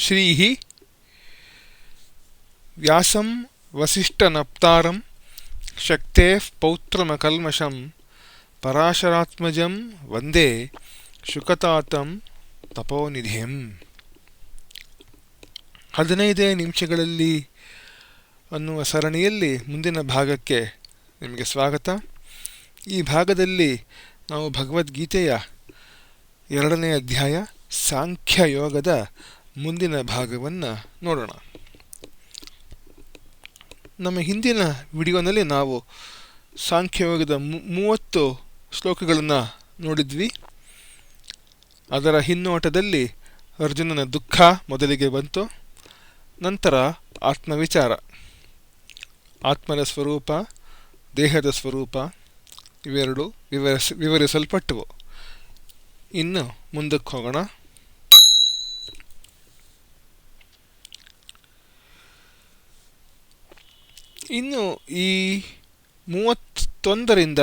ಶ್ರೀ ವ್ಯಾಸಂ ವಸಿಷ್ಠನಪ್ತಾರಂ ಶಕ್ತೇ ಪೌತ್ರಮಕಲ್ಮಷಂ ಪರಾಶರಾತ್ಮಜಂ ವಂದೇ ಶುಕತಾತಂ ತಪೋನಿಧಿಂ. ಹದಿನೈದೇ ನಿಮಿಷಗಳಲ್ಲಿ ಅನ್ನುವ ಸರಣಿಯಲ್ಲಿ ಮುಂದಿನ ಭಾಗಕ್ಕೆ ನಿಮಗೆ ಸ್ವಾಗತ. ಈ ಭಾಗದಲ್ಲಿ ನಾವು ಭಗವದ್ಗೀತೆಯ ಎರಡನೇ ಅಧ್ಯಾಯ ಸಾಂಖ್ಯ ಯೋಗದ ಮುಂದಿನ ಭಾಗವನ್ನು ನೋಡೋಣ. ನಮ್ಮ ಹಿಂದಿನ ವಿಡಿಯೋನಲ್ಲಿ ನಾವು ಸಾಂಖ್ಯಯೋಗದ ಮೂವತ್ತು ಶ್ಲೋಕಗಳನ್ನು ನೋಡಿದ್ವಿ. ಅದರ ಹಿನ್ನೋಟದಲ್ಲಿ ಅರ್ಜುನನ ದುಃಖ ಮೊದಲಿಗೆ ಬಂತು, ನಂತರ ಆತ್ಮವಿಚಾರ. ಆತ್ಮನ ಸ್ವರೂಪ, ದೇಹದ ಸ್ವರೂಪ, ಇವೆರಡು ವಿವರಿಸ, ವಿವರಿಸಲ್ಪಟ್ಟವು. ಇನ್ನು ಮುಂದಕ್ಕೆ ಹೋಗೋಣ. ಇನ್ನು ಈ ಮೂವತ್ತೊಂದರಿಂದ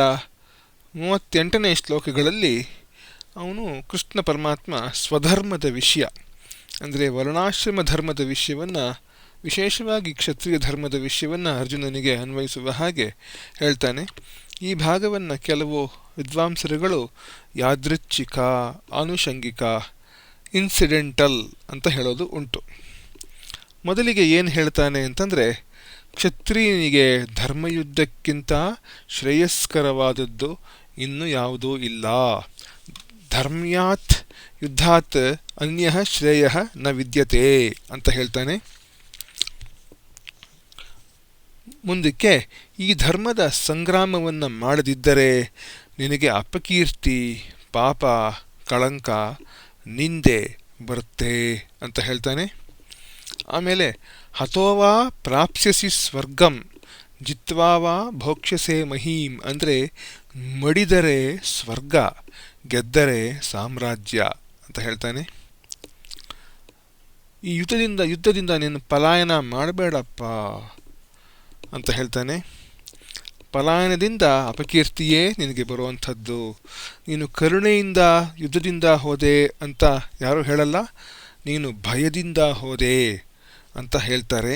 ಮೂವತ್ತೆಂಟನೇ ಶ್ಲೋಕಗಳಲ್ಲಿ ಅವನು ಕೃಷ್ಣ ಪರಮಾತ್ಮ ಸ್ವಧರ್ಮದ ವಿಷಯ, ಅಂದರೆ ವರ್ಣಾಶ್ರಮ ಧರ್ಮದ ವಿಷಯವನ್ನು, ವಿಶೇಷವಾಗಿ ಕ್ಷತ್ರಿಯ ಧರ್ಮದ ವಿಷಯವನ್ನು ಅರ್ಜುನನಿಗೆ ಅನ್ವಯಿಸುವ ಹಾಗೆ ಹೇಳ್ತಾನೆ. ಈ ಭಾಗವನ್ನು ಕೆಲವು ವಿದ್ವಾಂಸರುಗಳು ಯಾದೃಚ್ಛಿಕ, ಆನುಷಂಗಿಕ ಇನ್ಸಿಡೆಂಟಲ್ ಅಂತ ಹೇಳೋದು ಉಂಟು. ಮೊದಲಿಗೆ ಏನು ಹೇಳ್ತಾನೆ ಅಂತಂದರೆ ಕ್ಷತ್ರಿಯನಿಗೆ ಧರ್ಮಯುದ್ಧಕ್ಕಿಂತ ಶ್ರೇಯಸ್ಕರವಾದದ್ದು ಇನ್ನು ಯಾವುದೂ ಇಲ್ಲ. ಧರ್ಮ್ಯಾತ್ ಯುದ್ಧಾತ್ ಅನ್ಯ ಶ್ರೇಯ ನ ವಿದ್ಯತೆ ಅಂತ ಹೇಳ್ತಾನೆ. ಮುಂದಕ್ಕೆ, ಈ ಧರ್ಮದ ಸಂಗ್ರಾಮವನ್ನು ಮಾಡದಿದ್ದರೆ ನಿನಗೆ ಅಪಕೀರ್ತಿ, ಪಾಪ, ಕಳಂಕ, ನಿಂದೆ ಬರುತ್ತೆ ಅಂತ ಹೇಳ್ತಾನೆ. ಆಮೇಲೆ ಹತೋವಾ ಪ್ರಾಪ್ಸ್ಯಸಿ ಸ್ವರ್ಗಂ ಜಿತ್ವಾವಾ ಭೋಕ್ಷ್ಯಸೆ ಮಹೀಂ ಅಂದರೆ ಮಡಿದರೆ ಸ್ವರ್ಗ, ಗೆದ್ದರೆ ಸಾಮ್ರಾಜ್ಯ ಅಂತ ಹೇಳ್ತಾನೆ. ಈ ಯುದ್ಧದಿಂದ ಯುದ್ಧದಿಂದ ನೀನು ಪಲಾಯನ ಮಾಡಬೇಡಪ್ಪ ಅಂತ ಹೇಳ್ತಾನೆ. ಪಲಾಯನದಿಂದ ಅಪಕೀರ್ತಿಯೇ ನಿನಗೆ ಬರುವಂಥದ್ದು. ನೀನು ಕರುಣೆಯಿಂದ ಯುದ್ಧದಿಂದ ಹೋದೆ ಅಂತ ಯಾರೂ ಹೇಳಲ್ಲ. ನೀನು ಭಯದಿಂದ ಹೋದೆ. ಅಂತ ಹೇಳ್ತಾರೆ.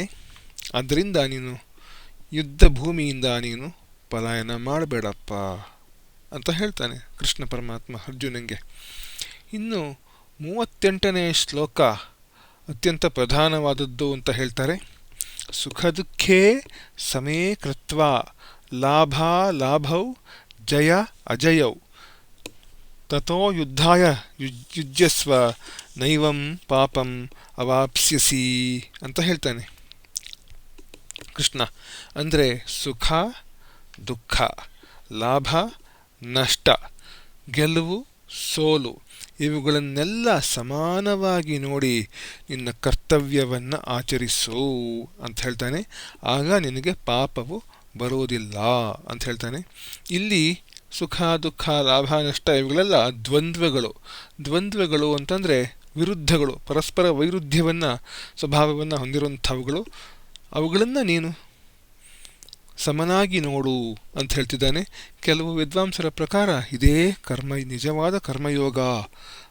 ಅದರಿಂದ ನೀನು ಯುದ್ಧ ಭೂಮಿಯಿಂದ ನೀನು ಪಲಾಯನ ಮಾಡಬೇಡಪ್ಪ ಅಂತ ಹೇಳ್ತಾನೆ ಕೃಷ್ಣ ಪರಮಾತ್ಮ ಅರ್ಜುನಂಗೆ ಇನ್ನು ಮೂವತ್ತೆಂಟನೇ ಶ್ಲೋಕ ಅತ್ಯಂತ ಪ್ರಧಾನವಾದದ್ದು ಅಂತ ಹೇಳ್ತಾರೆ. ಸುಖ ದುಃಖೇ ಸಮೇ ಕೃತ್ವ, ಲಾಭ ಲಾಭೌ, ಜಯ ಅಜಯೌ. ತಥೋ ಯುದ್ಧಾಯ ಯುಜ್ಯಸ್ವ ನೈವಂ ಪಾಪಂ ಅವಾಪ್ಸ್ಯಸಿ ಅಂತ ಹೇಳ್ತಾನೆ. ಕೃಷ್ಣ, ಅಂದರೆ ಸುಖ, ದುಃಖ, ಲಾಭ, ನಷ್ಟ, ಗೆಲುವು, ಸೋಲು, ಇವುಗಳನ್ನೆಲ್ಲ ಸಮಾನವಾಗಿ ನೋಡಿ ನಿನ್ನ ಕರ್ತವ್ಯವನ್ನು ಆಚರಿಸು ಅಂತ ಹೇಳ್ತಾನೆ. ಆಗ ನಿನಗೆ ಪಾಪವು ಬರೋದಿಲ್ಲ ಅಂತ ಹೇಳ್ತಾನೆ. ಇಲ್ಲಿ ಸುಖ, ದುಃಖ, ಲಾಭ, ನಷ್ಟ ಇವುಗಳೆಲ್ಲ ದ್ವಂದ್ವಗಳು. ದ್ವಂದ್ವಗಳು ಅಂತಂದರೆ ವಿರುದ್ಧಗಳು. ಪರಸ್ಪರ ವೈರುಧ್ಯವನ್ನು, ಸ್ವಭಾವವನ್ನು ಹೊಂದಿರುವಂಥವುಗಳು. ಅವುಗಳನ್ನು ನೀನು ಸಮನಾಗಿ ನೋಡು ಅಂತ ಹೇಳ್ತಿದ್ದಾನೆ. ಕೆಲವು ವಿದ್ವಾಂಸರ ಪ್ರಕಾರ ಇದೇ ಕರ್ಮ, ನಿಜವಾದ ಕರ್ಮಯೋಗ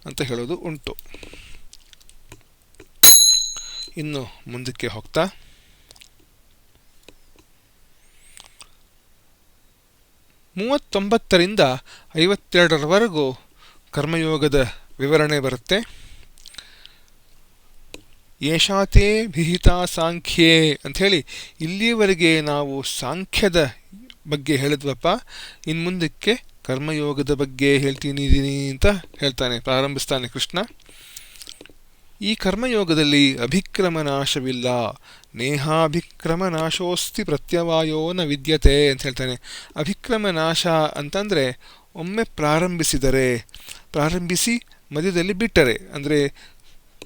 ಅಂತ ಹೇಳೋದು ಉಂಟು. ಇನ್ನು ಮುಂದಕ್ಕೆ ಹೋಗ್ತಾ ಮೂವತ್ತೊಂಬತ್ತರಿಂದ ಐವತ್ತೆರಡರವರೆಗೂ ಕರ್ಮಯೋಗದ ವಿವರಣೆ ಬರುತ್ತೆ. ಯಶಾತೇ ವಿಹಿತಾ ಸಾಂಖ್ಯೆ ಅಂಥೇಳಿ ಇಲ್ಲಿಯವರೆಗೆ ನಾವು ಸಾಂಖ್ಯದ ಬಗ್ಗೆ ಹೇಳಿದ್ವಪ್ಪ. ಇನ್ನು ಮುಂದಕ್ಕೆ ಕರ್ಮಯೋಗದ ಬಗ್ಗೆ ಹೇಳ್ತೀನಿ ಅಂತ ಹೇಳ್ತಾನೆ, ಪ್ರಾರಂಭಿಸ್ತಾನೆ ಕೃಷ್ಣ. ಈ ಕರ್ಮಯೋಗದಲ್ಲಿ ಅಭಿಕ್ರಮನಾಶವಿಲ್ಲ. ನೇಹಾಭಿಕ್ರಮ ನಾಶೋಸ್ತಿ ಪ್ರತ್ಯವಾಯೋ ನ ವಿದ್ಯತೆ ಅಂತ ಹೇಳ್ತಾನೆ. ಅಭಿಕ್ರಮ ನಾಶ ಅಂತಂದರೆ ಒಮ್ಮೆ ಪ್ರಾರಂಭಿಸಿದರೆ, ಪ್ರಾರಂಭಿಸಿ ಮಧ್ಯದಲ್ಲಿ ಬಿಟ್ಟರೆ, ಅಂದರೆ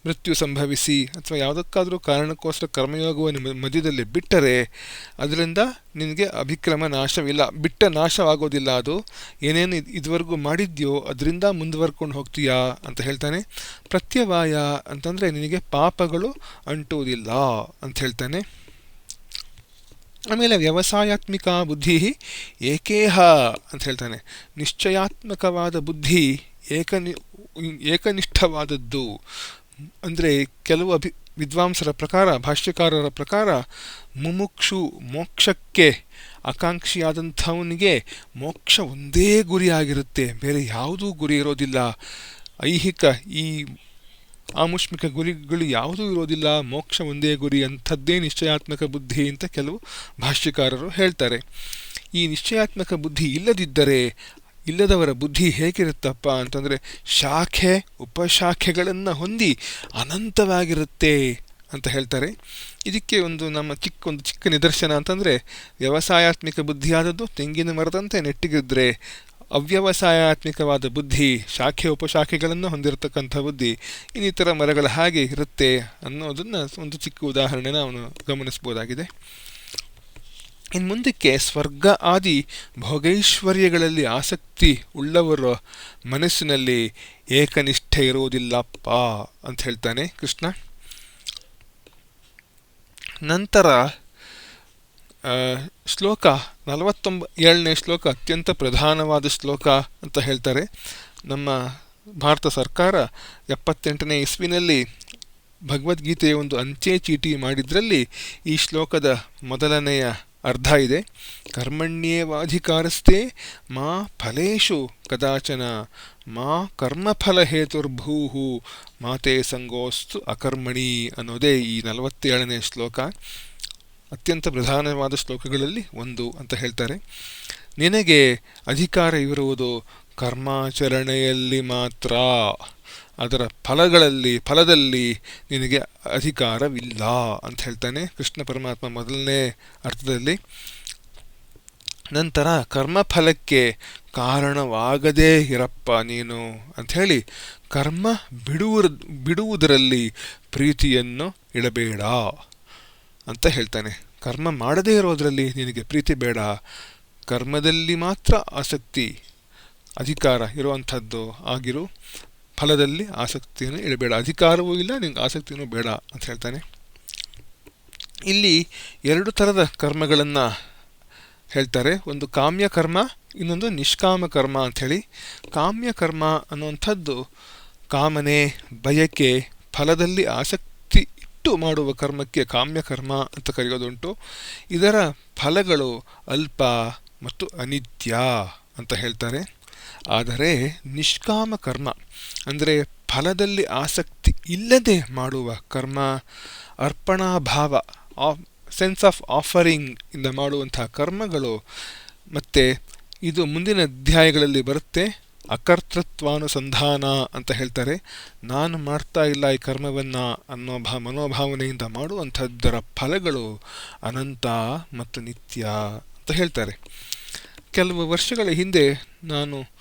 ಮೃತ್ಯು ಸಂಭವಿಸಿ ಅಥವಾ ಯಾವುದಕ್ಕಾದರೂ ಕಾರಣಕ್ಕೋಸ್ಕರ ಕರ್ಮಯೋಗವನ್ನು ಮಧ್ಯದಲ್ಲಿ ಬಿಟ್ಟರೆ ಅದರಿಂದ ನಿನಗೆ ಅಭಿಕ್ರಮ ನಾಶವಿಲ್ಲ. ಬಿಟ್ಟ ನಾಶವಾಗೋದಿಲ್ಲ ಅದು. ಏನೇನು ಇದುವರೆಗೂ ಮಾಡಿದ್ಯೋ ಅದರಿಂದ ಮುಂದುವರ್ಕೊಂಡು ಹೋಗ್ತೀಯಾ ಅಂತ ಹೇಳ್ತಾನೆ. ಪ್ರತ್ಯವಾಯ ಅಂತಂದರೆ ನಿನಗೆ ಪಾಪಗಳು ಅಂಟುವುದಿಲ್ಲ ಅಂತ ಹೇಳ್ತಾನೆ. ಆಮೇಲೆ ವ್ಯವಸಾಯಾತ್ಮಿಕ ಬುದ್ಧಿ ಏಕೇಹ ಅಂತ ಹೇಳ್ತಾನೆ. ನಿಶ್ಚಯಾತ್ಮಕವಾದ ಬುದ್ಧಿ ಏಕನಿ, ಏಕನಿಷ್ಠವಾದದ್ದು. ಅಂದರೆ ಕೆಲವು ಅಭಿ, ವಿದ್ವಾಂಸರ ಪ್ರಕಾರ, ಭಾಷ್ಯಕಾರರ ಪ್ರಕಾರ, ಮುಮುಕ್ಷು ಮೋಕ್ಷಕ್ಕೆ ಆಕಾಂಕ್ಷಿಯಾದಂಥವನಿಗೆ ಮೋಕ್ಷ ಒಂದೇ ಗುರಿಯಾಗಿರುತ್ತೆ. ಬೇರೆ ಯಾವುದೂ ಗುರಿ ಇರೋದಿಲ್ಲ. ಐಹಿಕ ಈ ಆಮುಷ್ಮಿಕ ಗುರಿಗಳು ಯಾವುದೂ ಇರೋದಿಲ್ಲ. ಮೋಕ್ಷ ಒಂದೇ ಗುರಿ ಅಂಥದ್ದೇ ನಿಶ್ಚಯಾತ್ಮಕ ಬುದ್ಧಿ ಅಂತ ಕೆಲವು ಭಾಷ್ಯಕಾರರು ಹೇಳ್ತಾರೆ. ಈ ನಿಶ್ಚಯಾತ್ಮಕ ಬುದ್ಧಿ ಇಲ್ಲದಿದ್ದರೆ ಇಲ್ಲದವರ ಬುದ್ಧಿ ಹೇಗಿರುತ್ತಪ್ಪ ಅಂತಂದರೆ ಶಾಖೆ ಉಪಶಾಖೆಗಳನ್ನು ಹೊಂದಿ ಅನಂತವಾಗಿರುತ್ತೆ ಅಂತ ಹೇಳ್ತಾರೆ. ಇದಕ್ಕೆ ಒಂದು ನಮ್ಮ ಚಿಕ್ಕ ಒಂದು ಚಿಕ್ಕ ನಿದರ್ಶನ ಅಂತಂದರೆ ವ್ಯವಸಾಯಾತ್ಮಿಕ ಬುದ್ಧಿಯಾದದ್ದು ತೆಂಗಿನ ಮರದಂತೆ ನೆಟ್ಟಿಗಿದ್ರೆ ಅವ್ಯವಸಾಯಾತ್ಮಿಕವಾದ ಬುದ್ಧಿ, ಶಾಖೆ ಉಪಶಾಖೆಗಳನ್ನು ಹೊಂದಿರತಕ್ಕಂಥ ಬುದ್ಧಿ ಇನ್ನಿತರ ಮರಗಳ ಹಾಗೆ ಇರುತ್ತೆ ಅನ್ನೋದನ್ನು ಒಂದು ಚಿಕ್ಕ ಉದಾಹರಣೆನ ಅವನು ಗಮನಿಸ್ಬೋದಾಗಿದೆ ಇನ್ನು ಮುಂದಕ್ಕೆ ಸ್ವರ್ಗ, ಆದಿ, ಭೋಗೈಶ್ವರ್ಯಗಳಲ್ಲಿ ಆಸಕ್ತಿ ಉಳ್ಳವರ ಮನಸ್ಸಿನಲ್ಲಿ ಏಕನಿಷ್ಠೆ ಇರುವುದಿಲ್ಲಪ್ಪ ಅಂತ ಹೇಳ್ತಾನೆ ಕೃಷ್ಣ. ನಂತರ ಶ್ಲೋಕ ನಲವತ್ತೊಂಬ, ಏಳನೇ ಶ್ಲೋಕ ಅತ್ಯಂತ ಪ್ರಧಾನವಾದ ಶ್ಲೋಕ ಅಂತ ಹೇಳ್ತಾರೆ. ನಮ್ಮ ಭಾರತ ಸರ್ಕಾರ ಎಪ್ಪತ್ತೆಂಟನೇ ಇಸ್ವಿನಲ್ಲಿ ಭಗವದ್ಗೀತೆಯ ಒಂದು ಅಂಚೆ ಚೀಟಿ ಮಾಡಿದ್ರಲ್ಲಿ ಈ ಶ್ಲೋಕದ ಮೊದಲನೆಯ ಅರ್ಧ ಇದೆ. ಕರ್ಮಣ್ಯೇವಾಧಿಕಾರಸ್ಥೆ ಮಾ ಫಲೇಶು ಕದಾಚನ, ಮಾ ಕರ್ಮಫಲ ಹೇತುರ್ಭೂಹು ಮಾತೆ ಸಂಗೋಸ್ತು ಅಕರ್ಮಣಿ ಅನ್ನೋದೇ ಈ ನಲವತ್ತೇಳನೇ ಶ್ಲೋಕ. ಅತ್ಯಂತ ಪ್ರಧಾನವಾದ ಶ್ಲೋಕಗಳಲ್ಲಿ ಒಂದು ಅಂತ ಹೇಳ್ತಾರೆ. ನಿನಗೆ ಅಧಿಕಾರ ಇರುವುದು ಕರ್ಮಾಚರಣೆಯಲ್ಲಿ ಮಾತ್ರ. ಅದರ ಫಲಗಳಲ್ಲಿ, ಫಲದಲ್ಲಿ ನಿನಗೆ ಅಧಿಕಾರವಿಲ್ಲ ಅಂತ ಹೇಳ್ತಾನೆ ಕೃಷ್ಣ ಪರಮಾತ್ಮ ಮೊದಲನೇ ಅರ್ಥದಲ್ಲಿ. ನಂತರ ಕರ್ಮಫಲಕ್ಕೆ ಕಾರಣವಾಗದೇ ಇರಪ್ಪ ನೀನು ಅಂಥೇಳಿ ಕರ್ಮ ಬಿಡುವ ಬಿಡುವುದರಲ್ಲಿ ಪ್ರೀತಿಯನ್ನು ಇಡಬೇಡ ಅಂತ ಹೇಳ್ತಾನೆ. ಕರ್ಮ ಮಾಡದೇ ಇರೋದರಲ್ಲಿ ನಿನಗೆ ಪ್ರೀತಿ ಬೇಡ. ಕರ್ಮದಲ್ಲಿ ಮಾತ್ರ ಆಸಕ್ತಿ, ಅಧಿಕಾರ ಇರುವಂಥದ್ದು ಆಗಿರು. ಫಲದಲ್ಲಿ ಆಸಕ್ತಿಯನ್ನು ಇಡಬೇಡ. ಅಧಿಕಾರವೂ ಇಲ್ಲ, ನಿಂಗೆ ಆಸಕ್ತಿಯೂ ಬೇಡ ಅಂತ ಹೇಳ್ತಾನೆ. ಇಲ್ಲಿ ಎರಡು ಥರದ ಕರ್ಮಗಳನ್ನು ಹೇಳ್ತಾರೆ. ಒಂದು ಕಾಮ್ಯ ಕರ್ಮ, ಇನ್ನೊಂದು ನಿಷ್ಕಾಮ ಕರ್ಮ ಅಂಥೇಳಿ ಕಾಮ್ಯ ಕರ್ಮ ಅನ್ನುವಂಥದ್ದು ಕಾಮನೆ ಬಯಕೆ ಫಲದಲ್ಲಿ ಆಸಕ್ತಿ ಇಟ್ಟು ಮಾಡುವ ಕರ್ಮಕ್ಕೆ ಕಾಮ್ಯ ಕರ್ಮ ಅಂತ ಕರೆಯೋದುಂಟು. ಇದರ ಫಲಗಳು ಅಲ್ಪ ಮತ್ತು ಅನಿತ್ಯ ಅಂತ ಹೇಳ್ತಾರೆ. ಆದರೆ ನಿಷ್ಕಾಮ ಕರ್ಮ ಅಂದರೆ ಫಲದಲ್ಲಿ ಆಸಕ್ತಿ ಇಲ್ಲದೆ ಮಾಡುವ ಕರ್ಮ, ಅರ್ಪಣಾಭಾವ, ಆಫ್ ಸೆನ್ಸ್ ಆಫ್ ಆಫರಿಂಗ್ ಇಂದ ಮಾಡುವಂತಹ ಕರ್ಮಗಳು. ಮತ್ತು ಇದು ಮುಂದಿನ ಅಧ್ಯಾಯಗಳಲ್ಲಿ ಬರುತ್ತೆ, ಅಕರ್ತೃತ್ವಾನುಸಂಧಾನ ಅಂತ ಹೇಳ್ತಾರೆ. ನಾನು ಮಾಡ್ತಾ ಇಲ್ಲ ಈ ಕರ್ಮವನ್ನು ಅನ್ನೋ ಭಾ, ಮನೋಭಾವನೆಯಿಂದ ಮಾಡುವಂಥದ್ದರ ಫಲಗಳು ಅನಂತ ಮತ್ತು ನಿತ್ಯ ಅಂತ ಹೇಳ್ತಾರೆ. ಕೆಲವು ವರ್ಷಗಳ ಹಿಂದೆ ನಾನು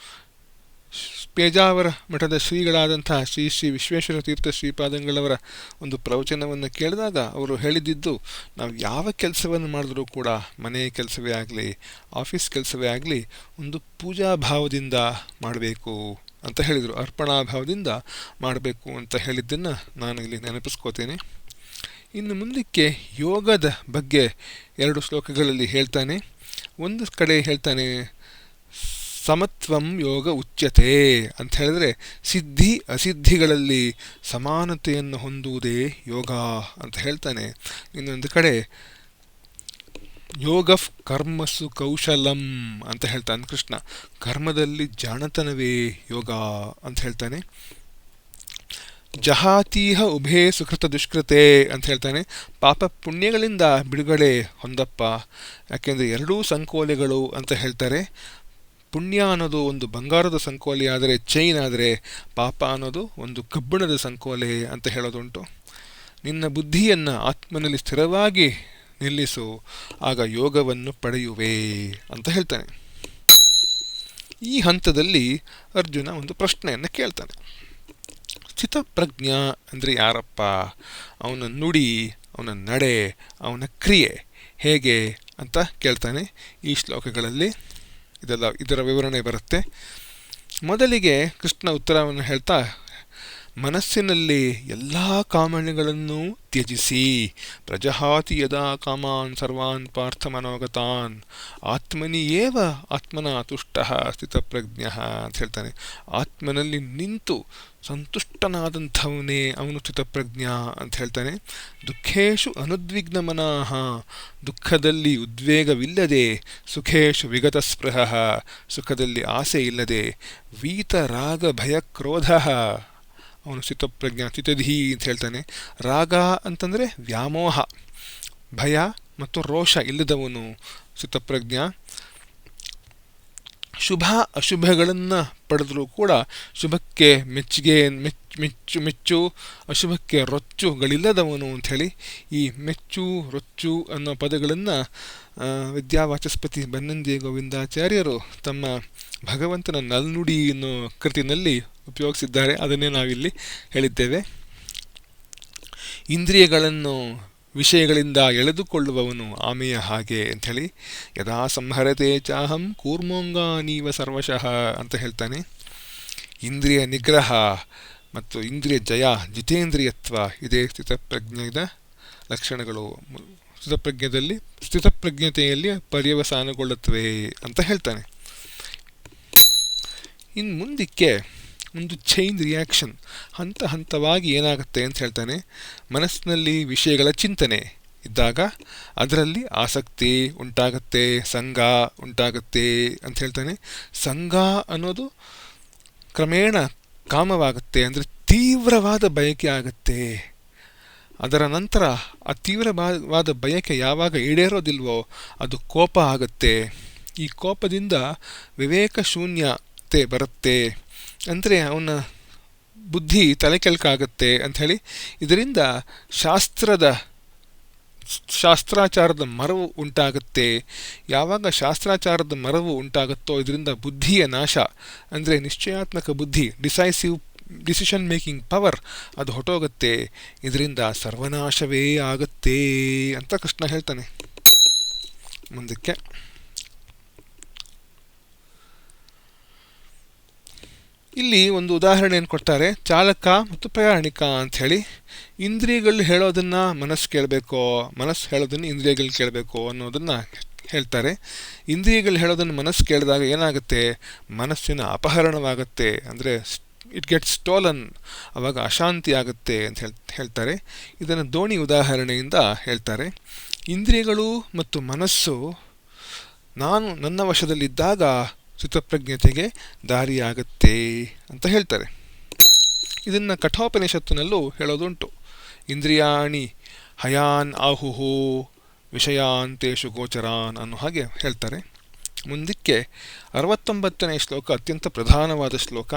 ಪೇಜಾವರ ಮಠದ ಶ್ರೀಗಳಾದಂತಹ ಶ್ರೀ ಶ್ರೀ ವಿಶ್ವೇಶ್ವರ ತೀರ್ಥ ಶ್ರೀಪಾದಂಗಳವರ ಒಂದು ಪ್ರವಚನವನ್ನು ಕೇಳಿದಾಗ ಅವರು ಹೇಳಿದ್ದು, ನಾವು ಯಾವ ಕೆಲಸವನ್ನು ಮಾಡಿದ್ರೂ ಕೂಡ ಮನೆ ಕೆಲಸವೇ ಆಗಲಿ, ಆಫೀಸ್ ಕೆಲಸವೇ ಆಗಲಿ ಒಂದು ಪೂಜಾ ಭಾವದಿಂದ ಮಾಡಬೇಕು ಅಂತ ಹೇಳಿದರು. ಅರ್ಪಣಾ ಭಾವದಿಂದ ಮಾಡಬೇಕು ಅಂತ ಹೇಳಿದ್ದನ್ನು ನಾನು ಇಲ್ಲಿ ನೆನಪಿಸ್ಕೋತೇನೆ. ಇನ್ನು ಮುಂದಕ್ಕೆ ಯೋಗದ ಬಗ್ಗೆ ಎರಡು ಶ್ಲೋಕಗಳಲ್ಲಿ ಹೇಳ್ತಾನೆ. ಒಂದು ಕಡೆ ಹೇಳ್ತಾನೆ, ಸಮತ್ವಂ ಯೋಗ ಉಚ್ಯತೆ ಅಂತ ಹೇಳಿದ್ರೆ ಸಿದ್ಧಿ ಅಸಿದ್ಧಿಗಳಲ್ಲಿ ಸಮಾನತೆಯನ್ನು ಹೊಂದುವುದೇ ಯೋಗ ಅಂತ ಹೇಳ್ತಾನೆ. ಇನ್ನೊಂದು ಕಡೆ ಯೋಗ ಕರ್ಮಸು ಕೌಶಲಂ ಅಂತ ಹೇಳ್ತಾನೆ ಕೃಷ್ಣ. ಕರ್ಮದಲ್ಲಿ ಜಾಣತನವೇ ಯೋಗ ಅಂತ ಹೇಳ್ತಾನೆ. ಜಹಾತೀಹ ಉಭೇ ಸುಕೃತ ದುಷ್ಕೃತೆ ಅಂತ ಹೇಳ್ತಾನೆ. ಪಾಪ ಪುಣ್ಯಗಳಿಂದ ಬಿಡುಗಡೆ ಹೊಂದಪ್ಪ. ಯಾಕೆಂದರೆ ಎರಡೂ ಸಂಕೋಲೆಗಳು ಅಂತ ಹೇಳ್ತಾರೆ. ಪುಣ್ಯ ಅನ್ನೋದು ಒಂದು ಬಂಗಾರದ ಸಂಕೋಲೆ ಆದರೆ ಚೈನ್ ಆದರೆ ಪಾಪ ಅನ್ನೋದು ಒಂದು ಕಬ್ಬಿಣದ ಸಂಕೋಲೆ ಅಂತ ಹೇಳೋದುಂಟು. ನಿನ್ನ ಬುದ್ಧಿಯನ್ನು ಆತ್ಮನಲ್ಲಿ ಸ್ಥಿರವಾಗಿ ನಿಲ್ಲಿಸು, ಆಗ ಯೋಗವನ್ನು ಪಡೆಯುವೆ ಅಂತ ಹೇಳ್ತಾನೆ. ಈ ಹಂತದಲ್ಲಿ ಅರ್ಜುನ ಒಂದು ಪ್ರಶ್ನೆಯನ್ನು ಕೇಳ್ತಾನೆ. ಸ್ಥಿತಪ್ರಜ್ಞ ಅಂದರೆ ಯಾರಪ್ಪ? ಅವನ ನುಡಿ, ಅವನ ನಡೆ, ಅವನ ಕ್ರಿಯೆ ಹೇಗೆ ಅಂತ ಕೇಳ್ತಾನೆ ಈ ಶ್ಲೋಕಗಳಲ್ಲಿ. ಇದೆಲ್ಲ ಇದರ ವಿವರಣೆ ಬರುತ್ತೆ. ಮೊದಲಿಗೆ ಕೃಷ್ಣ ಉತ್ತರವನ್ನು ಹೇಳ್ತಾ ಮನಸ್ಸಿನಲ್ಲಿ ಎಲ್ಲ ಕಾಮನೆಗಳನ್ನು ತ್ಯಜಿಸಿ. ಪ್ರಜಹಾತಿ ಯದಾ ಕಾಮಾನ್ ಸರ್ವಾನ್ ಪಾರ್ಥ ಮನೋಗತಾನ್. ಆತ್ಮನಿಯೇವ ಆತ್ಮನ ತುಷ್ಟ ಸ್ಥಿತಪ್ರಜ್ಞ ಅಂತ ಹೇಳ್ತಾನೆ. ಆತ್ಮನಲ್ಲಿ ನಿಂತು ಸಂತುಷ್ಟನಾದಂಥವನೇ ಅವನು ಸ್ಥಿತಪ್ರಜ್ಞ ಅಂತ ಹೇಳ್ತಾನೆ. ದುಃಖೇಶು ಅನುದ್ವಿಗ್ನ ಮನಃ ದುಃಖದಲ್ಲಿ ಉದ್ವೇಗವಿಲ್ಲದೆ, ಸುಖೇಶು ವಿಗತ ಸ್ಪೃಹ ಸುಖದಲ್ಲಿ ಆಸೆ ಇಲ್ಲದೆ ವೀತರಾಗ ಭಯ ಕ್ರೋಧ ಅವನು ಸ್ಥಿತಪ್ರಜ್ಞ ಸ್ಥಿತಧಿ ಅಂತ ಹೇಳ್ತಾನೆ. ರಾಗ ಅಂತಂದರೆ ವ್ಯಾಮೋಹ, ಭಯ ಮತ್ತು ರೋಷ ಇಲ್ಲದವನು ಸ್ಥಿತಪ್ರಜ್ಞ ಶುಭ ಅಶುಭಗಳನ್ನು ಪಡೆದರೂ ಕೂಡ ಶುಭಕ್ಕೆ ಮೆಚ್ಚುಗೆ, ಮೆಚ್ಚು ಮೆಚ್ಚು ಮೆಚ್ಚು, ಅಶುಭಕ್ಕೆ ರೊಚ್ಚುಗಳಿಲ್ಲದವನು ಅಂಥೇಳಿ ಈ ಮೆಚ್ಚು, ರೊಚ್ಚು ಅನ್ನೋ ಪದಗಳನ್ನು ವಿದ್ಯಾವಾಚಸ್ಪತಿ ಬನ್ನಂದಿ ಗೋವಿಂದಾಚಾರ್ಯರು ತಮ್ಮ ಭಗವಂತನ ನಲ್ನುಡಿ ಅನ್ನೋ ಕೃತಿನಲ್ಲಿ ಉಪಯೋಗಿಸಿದ್ದಾರೆ. ಅದನ್ನೇ ನಾವಿಲ್ಲಿ ಹೇಳಿದ್ದೇವೆ. ಇಂದ್ರಿಯಗಳನ್ನು, ವಿಷಯಗಳಿಂದ ಎಳೆದುಕೊಳ್ಳುವವನು ಆಮೆಯ ಹಾಗೆ ಅಂತ ಹೇಳಿ ಯದಾ ಸಂಹರತೆ ಚಾಹಂ ಕೂರ್ಮೋಂಗಾನೀವ ಸರ್ವಶಃ ಅಂತ ಹೇಳ್ತಾನೆ. ಇಂದ್ರಿಯ ನಿಗ್ರಹ ಮತ್ತು ಇಂದ್ರಿಯ ಜಯ, ಜಿತೇಂದ್ರಿಯತ್ವ ಇದೇ ಸ್ಥಿತಪ್ರಜ್ಞದ ಲಕ್ಷಣಗಳು. ಸ್ಥಿತಪ್ರಜ್ಞದಲ್ಲಿ, ಸ್ಥಿತಪ್ರಜ್ಞತೆಯಲ್ಲಿ ಪರ್ಯವಸಾನಗೊಳ್ಳುತ್ತವೆ ಅಂತ ಹೇಳ್ತಾನೆ. ಇನ್ನು ಮುಂದಕ್ಕೆ ಒಂದು ಚೈನ್ ರಿಯಾಕ್ಷನ್ ಹಂತ ಹಂತವಾಗಿ ಏನಾಗುತ್ತೆ ಅಂತ ಹೇಳ್ತಾನೆ. ಮನಸ್ಸಿನಲ್ಲಿ ವಿಷಯಗಳ ಚಿಂತನೆ ಇದ್ದಾಗ ಅದರಲ್ಲಿ ಆಸಕ್ತಿ ಉಂಟಾಗುತ್ತೆ, ಸಂಘ ಉಂಟಾಗುತ್ತೆ ಅಂತ ಹೇಳ್ತಾನೆ. ಸಂಘ ಅನ್ನೋದು ಕ್ರಮೇಣ ಕಾಮವಾಗುತ್ತೆ ಅಂದರೆ ತೀವ್ರವಾದ ಬಯಕೆ ಆಗುತ್ತೆ. ಅದರ ನಂತರ ಆ ತೀವ್ರವಾದ ಬಯಕೆ ಯಾವಾಗ ಈಡೇರೋದಿಲ್ವೋ ಅದು ಕೋಪ ಆಗುತ್ತೆ. ಈ ಕೋಪದಿಂದ ವಿವೇಕ ಶೂನ್ಯತೆ ಬರುತ್ತೆ. ಅಂದರೆ ಅವನ ಬುದ್ಧಿ ತಲೆ ಕೆಲ್ಕಾಗತ್ತೆ ಅಂಥೇಳಿ ಇದರಿಂದ ಶಾಸ್ತ್ರದ ಶಾಸ್ತ್ರಾಚಾರದ ಮರವು ಉಂಟಾಗುತ್ತೆ. ಯಾವಾಗ ಶಾಸ್ತ್ರಾಚಾರದ ಮರವು ಉಂಟಾಗುತ್ತೋ ಇದರಿಂದ ಬುದ್ಧಿಯ ನಾಶ, ಅಂದರೆ ನಿಶ್ಚಯಾತ್ಮಕ ಬುದ್ಧಿ, ಡಿಸೈಸಿವ್ ಡಿಸಿಷನ್ ಮೇಕಿಂಗ್ ಪವರ್ ಅದು ಹೊಟ್ಟೋಗುತ್ತೆ ಇದರಿಂದ ಸರ್ವನಾಶವೇ ಆಗುತ್ತೆ ಅಂತ ಕೃಷ್ಣ ಹೇಳ್ತಾನೆ. ಮುಂದಕ್ಕೆ. ಇಲ್ಲಿ ಒಂದು ಉದಾಹರಣೆಯನ್ನು ಕೊಡ್ತಾರೆ. ಚಾಲಕ ಮತ್ತು ಪ್ರಯಾಣಿಕ ಅಂಥೇಳಿ ಇಂದ್ರಿಯಗಳು ಹೇಳೋದನ್ನು ಮನಸ್ಸು ಕೇಳಬೇಕು. ಮನಸ್ಸು ಹೇಳೋದನ್ನು ಇಂದ್ರಿಯಗಳು ಕೇಳಬೇಕು ಅನ್ನೋದನ್ನು ಹೇಳ್ತಾರೆ. ಇಂದ್ರಿಯಗಳು ಹೇಳೋದನ್ನು ಮನಸ್ಸು ಕೇಳಿದಾಗ ಏನಾಗುತ್ತೆ? ಮನಸ್ಸಿನ ಅಪಹರಣವಾಗುತ್ತೆ. ಅಂದರೆ ಇಟ್ ಗೆಟ್ ಸ್ಟೋಲನ್ ಆವಾಗ ಅಶಾಂತಿ ಆಗುತ್ತೆ ಅಂತ ಹೇಳ್, ಹೇಳ್ತಾರೆ. ಇದನ್ನು ದೋಣಿ ಉದಾಹರಣೆಯಿಂದ ಹೇಳ್ತಾರೆ. ಇಂದ್ರಿಯಗಳು ಮತ್ತು ಮನಸ್ಸು ನಾನು ನನ್ನ ವಶದಲ್ಲಿದ್ದಾಗ ಸ್ಥಿತಪ್ರಜ್ಞತೆಗೆ ದಾರಿಯಾಗತ್ತೆ ಅಂತ ಹೇಳ್ತಾರೆ. ಇದನ್ನು ಕಠೋಪನಿಷತ್ತಿನಲ್ಲೂ ಹೇಳೋದುಂಟು. ಇಂದ್ರಿಯಾಣಿ ಹಯಾನ್ ಆಹುಹು ವಿಷಯಾಂತೇಶು ಗೋಚರಾನ್ ಅನ್ನೋ ಹಾಗೆ ಹೇಳ್ತಾರೆ. ಮುಂದಕ್ಕೆ ಅರವತ್ತೊಂಬತ್ತನೇ ಶ್ಲೋಕ ಅತ್ಯಂತ ಪ್ರಧಾನವಾದ ಶ್ಲೋಕ,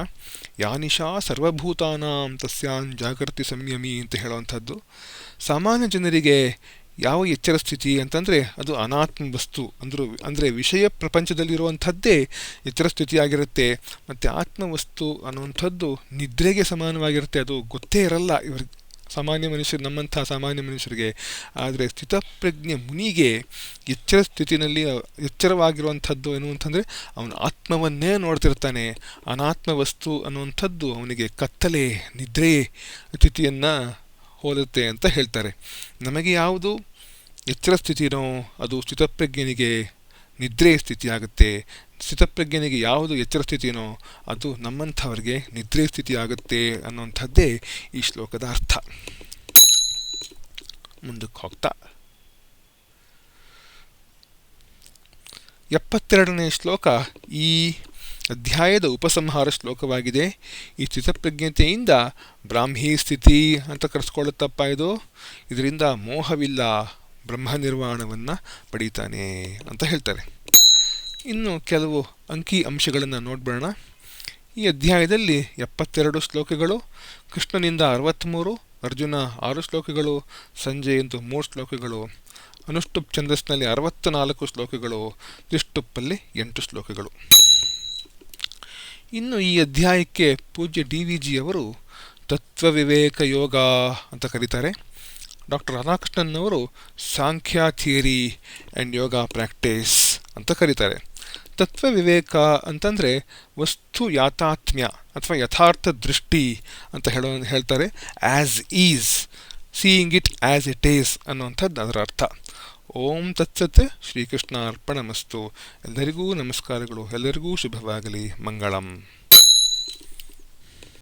ಯಾನಿಶಾ ಸರ್ವಭೂತಾನಾಂ ತಸ್ಯಾನ್ ಜಾಗೃತಿ ಸಂಯಮಿ ಅಂತ ಹೇಳುವಂಥದ್ದು. ಸಾಮಾನ್ಯ ಜನರಿಗೆ ಯಾವ ಎಚ್ಚರ ಸ್ಥಿತಿ ಅಂತಂದರೆ ಅದು ಅನಾತ್ಮ ವಸ್ತು ಅಂದರೂ, ಅಂದರೆ ವಿಷಯ ಪ್ರಪಂಚದಲ್ಲಿರುವಂಥದ್ದೇ ಎಚ್ಚರ ಸ್ಥಿತಿಯಾಗಿರುತ್ತೆ ಮತ್ತು ಆತ್ಮವಸ್ತು ಅನ್ನುವಂಥದ್ದು ನಿದ್ರೆಗೆ ಸಮಾನವಾಗಿರುತ್ತೆ. ಅದು ಗೊತ್ತೇ ಇರಲ್ಲ ಇವ್ರಿಗೆ ಸಾಮಾನ್ಯ ಮನುಷ್ಯರು, ನಮ್ಮಂಥ ಸಾಮಾನ್ಯ ಮನುಷ್ಯರಿಗೆ. ಆದರೆ ಸ್ಥಿತಪ್ರಜ್ಞೆ ಮುನಿಗೆ ಎಚ್ಚರ ಸ್ಥಿತಿನಲ್ಲಿ ಎಚ್ಚರವಾಗಿರುವಂಥದ್ದು ಏನು ಅಂತಂದರೆ ಅವನು ಆತ್ಮವನ್ನೇ ನೋಡ್ತಿರ್ತಾನೆ. ಅನಾತ್ಮ ವಸ್ತು ಅನ್ನುವಂಥದ್ದು ಅವನಿಗೆ ಕತ್ತಲೆ, ನಿದ್ರೆ ಸ್ಥಿತಿಯನ್ನು ಹೋಲುತ್ತೆ ಅಂತ ಹೇಳ್ತಾರೆ. ನಮಗೆ ಯಾವುದು ಎಚ್ಚರ ಸ್ಥಿತಿನೋ ಅದು ಸ್ಥಿತಪ್ರಜ್ಞನಿಗೆ ನಿದ್ರೆಯ ಸ್ಥಿತಿ ಆಗುತ್ತೆ. ಸ್ಥಿತಪ್ರಜ್ಞನಿಗೆ ಯಾವುದು ಎಚ್ಚರ ಸ್ಥಿತಿನೋ ಅದು ನಮ್ಮಂಥವ್ರಿಗೆ ನಿದ್ರೆ ಸ್ಥಿತಿ ಆಗುತ್ತೆ ಅನ್ನುವಂಥದ್ದೇ ಈ ಶ್ಲೋಕದ ಅರ್ಥ. ಮುಂದಕ್ಕೆ ಹೋಗ್ತಾ. ಎಪ್ಪತ್ತೆರಡನೇ ಶ್ಲೋಕ, ಈ ಅಧ್ಯಾಯದ ಉಪಸಂಹಾರ ಶ್ಲೋಕವಾಗಿದೆ. ಈ ಸ್ಥಿತಪ್ರಜ್ಞತೆಯಿಂದ ಬ್ರಾಹ್ಮಿ ಸ್ಥಿತಿ ಅಂತ ಕರೆಸ್ಕೊಳ್ಳುತ್ತಪ್ಪ ಇದು. ಇದರಿಂದ ಮೋಹವಿಲ್ಲ, ಬ್ರಹ್ಮ ನಿರ್ವಾಣವನ್ನು ಪಡೀತಾನೆ ಅಂತ ಹೇಳ್ತಾರೆ. ಇನ್ನು ಕೆಲವು ಅಂಕಿ ಅಂಶಗಳನ್ನು ನೋಡ್ಬೋಣ ಈ ಅಧ್ಯಾಯದಲ್ಲಿ ಎಪ್ಪತ್ತೆರಡು ಶ್ಲೋಕಗಳು, ಕೃಷ್ಣನಿಂದ ಅರವತ್ತ್ಮೂರು ಅರ್ಜುನ ಆರು ಶ್ಲೋಕಗಳು ಸಂಜೆ ಎಂದು ಮೂರು ಶ್ಲೋಕಗಳು, ಅನುಷ್ಟುಪ್ ಛಂದಸ್ನಲ್ಲಿ ಅರವತ್ತ್ನಾಲ್ಕು ಶ್ಲೋಕಗಳು ತ್ರಿಷ್ಟುಪ್ಪಲ್ಲಿ ಎಂಟು ಶ್ಲೋಕಗಳು. ಇನ್ನು ಈ ಅಧ್ಯಾಯಕ್ಕೆ ಪೂಜ್ಯ ಡಿ ವಿ ಜಿ ಅವರು ತತ್ವವಿವೇಕ ಯೋಗ ಅಂತ ಕರೀತಾರೆ. ಡಾಕ್ಟರ್ ರಾಧಾಕೃಷ್ಣನ್ ಅವರು Sankhya theory and yoga practice ಅಂತ ಕರೀತಾರೆ. ತತ್ವ ವಿವೇಕ ಅಂತಂದರೆ ವಸ್ತು ಯಾತಾತ್ಮ್ಯ ಅಥವಾ ಯಥಾರ್ಥ ದೃಷ್ಟಿ ಅಂತ ಹೇಳೋ ಹೇಳ್ತಾರೆ. As is seeing it as it is ಅನ್ನುವಂಥದ್ದು ಅದರ ಅರ್ಥ. ಓಂ ತತ್ಸತ್ ಶ್ರೀಕೃಷ್ಣ ಅರ್ಪಣಮಸ್ತು ಎಲ್ಲರಿಗೂ ನಮಸ್ಕಾರಗಳು. ಎಲ್ಲರಿಗೂ ಶುಭವಾಗಲಿ. ಮಂಗಳಂ.